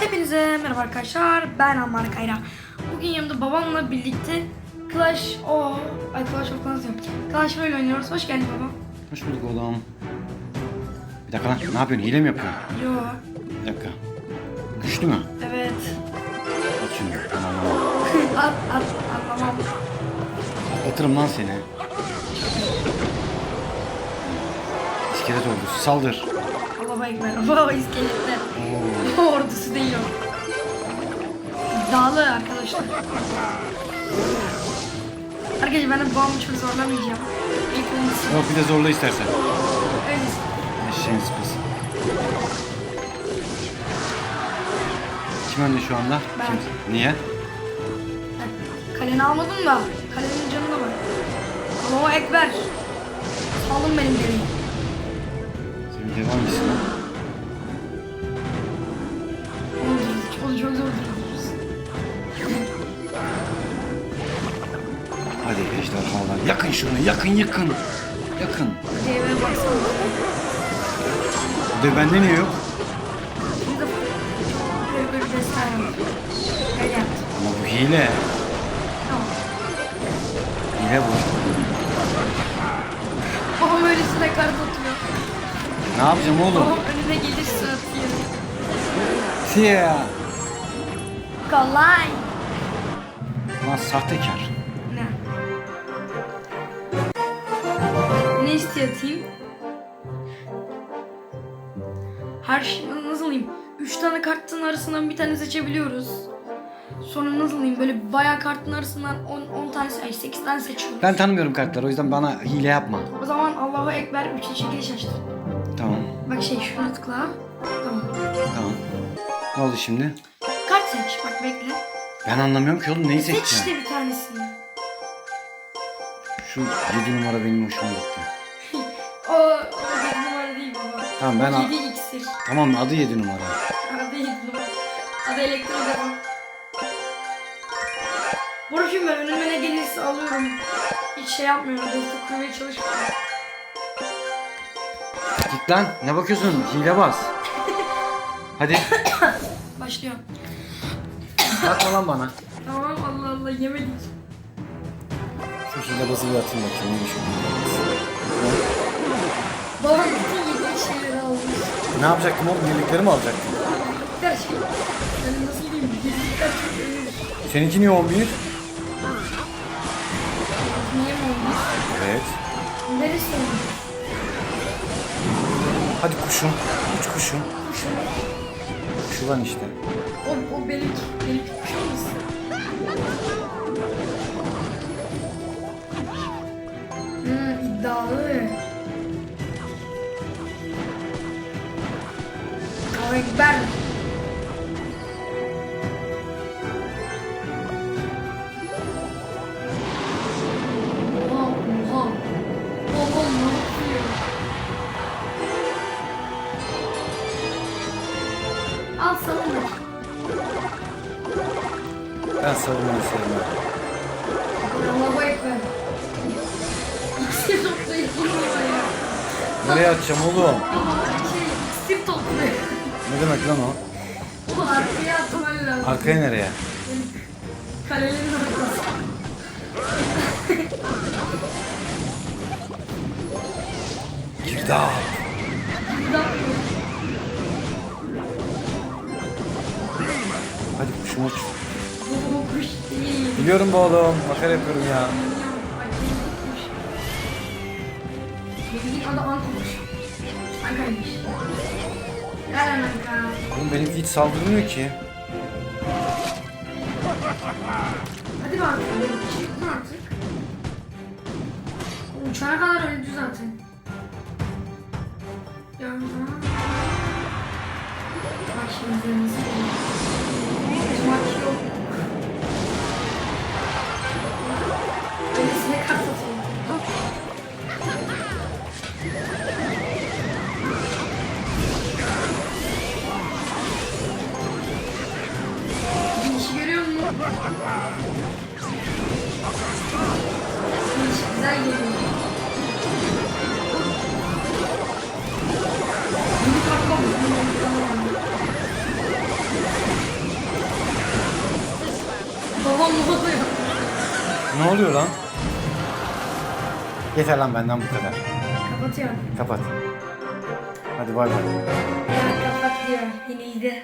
Hepinize merhaba arkadaşlar. Ben Ammar Kayra. Bugün yanımda babamla birlikte Clash o ay Clash of Clans diyorum. Clash Royale oynuyoruz. Hoş geldin baba. Hoş bulduk oğlum. Bir dakika lan ne yapıyorsun? Hile mi yapıyorsun? Yo. Bir dakika. Güçlü mü? Evet. At şimdi. Anlamam. at at anlamam. Atlatırım lan seni. İskelet ordusu saldır. Allah'a ekber. Baba iskeletler. Oo. Arkadaşlar. Ben de babamı çok zorlamayacağım. İlk öncesi. Yok bir de zorla istersen. Öncesi. Eşeğin sıpası. Kim önde şu anda? Ben. Kim? Niye? Kaleni almadım da kalenin canına bak. Allah'a ekber. Salın benim demeyi. Senin devam etsin lan. Hadi ejderhalar. Yakın şunu. Yakın yakın. Yakın. Devre baksana. De bende niye yok? Bir de böyle böyle destek var. Öyle yaptım. Ama bu hile. Tamam. Hile bu. Babam öylesine kart atıyor. Ne yapacağım oğlum? Babam önüne gelirse atıyor. Siyah. Kolay. Lan sahtekar. Ne istiyor atayım? Her şey nasıl diyeyim? Üç tane kartın arasından bir tane seçebiliyoruz. Sonra nasıl diyeyim böyle bayağı kartın arasından 10 10 tane ay 8 tane seçiyoruz. Ben tanımıyorum kartları o yüzden bana hile yapma. O zaman Allahu Ekber üçe çekiliş açtı. Tamam. Bak şey şuna tıkla. Tamam. Tamam. Ne oldu şimdi? Kart seç. Bak bekle. Ben anlamıyorum ki oğlum neyi Seç seçeceğim? işte bir tanesini. Şu 7 numara benim hoşuma gitti. Tamam ben... a- 7 iksir. Tamam adı 7 numara. Adı 7 numara. Adı elektro devam. Borcum ben önüme ne gelirse alıyorum. Hiç şey yapmıyorum. Destek kurmaya çalışmıyorum. Git lan ne bakıyorsun? Hile bas. Hadi. Başlıyor. Bakma lan bana. Tamam Allah Allah yemedik. Şu hile bazı bir atayım bakayım. Neymiş o hile bazı? Babam almış. Ne yapacaktım oğlum? Birlikleri mi alacaktım? Her şey. Yani nasıl diyeyim? Birlikler çok. Seninki niye 11? Niye mi olmuş? Evet. Neresi olmuş? Hadi kuşum. Uç kuşum. Kuşum. Kuşu lan işte. O, o benim, benim kuşum musun? Hmm, iddialı. Ekber. Oha, oha. Oha, ne yapıyor? Al savunma. Ben savunmayı sevmem. Allahu Ekber. İksir toplayıp durmuyor ya. Nereye atacağım oğlum? Ama şey, iksir topluyor. Ne demek lan o? Bu arkaya atman lazım. Arkaya nereye? Kalelerin arkası. Girdap. Gidemiyor. Hadi kuşum uç. Bu kuş değil. Biliyorum bu oğlum. Makara yapıyorum ya. Değil, kuş. Bildiğin adı Ankamış. Anka'ymış. Oğlum benimki hiç saldırmıyor ki. Hadi bak. Çıktın artık. Uçana kadar öldü zaten. Ya. Bak şimdi Güzel geliyor. Yeni kalkma Babam uzatıyor. Ne oluyor lan? Yeter lan benden bu kadar. Kapatıyorum. Kapat. Hadi bay bay. Ya kapat diyor. Yenildi.